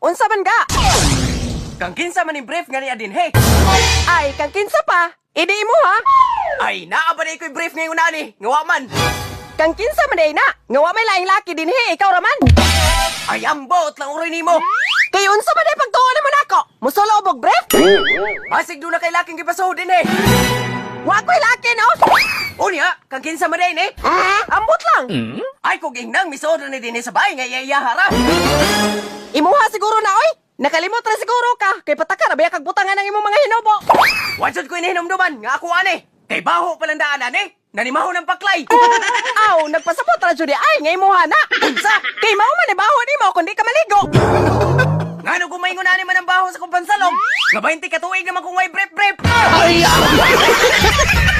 Unsa man ga? Kang kinsa man ni brief nga ni adin hey. Ay, kang kinsa pa? Idi mo ha? Ay, naa ba na iko'y brief ngayon na ni? Ngawa man. Kang kinsa man day na? Nga wa may laing laki din he, ikaw raman. Ay, ambot lang uroy nimo. Kay unsa man day pagtuon mo nako? Musulo og brief? Basig do na kay laking gipasahod din eh. Wa ko'y laki no? Unya, kang kinsa man din eh. Ambot lang. Ay, kung ingnang misod na ni din eh sa bahay nga iyayahara. Imuha siguro na oy. Nakalimot ra siguro ka. Kay pataka na baya kag butangan ng imong mga hinubo. Wansod ko inihinomduman nga ako ane. Kay baho palang daanan eh. Nanimaho ng paklay. Aw, nagpasabot ra jud ay nga imuha na. Unsa? Kay mao man ibaho nimo kundi ka maligo. Nga nung kumaingon na naman ang baho sa kumpansalong. Nga 20 katuig naman kung may brep-brep. Ay,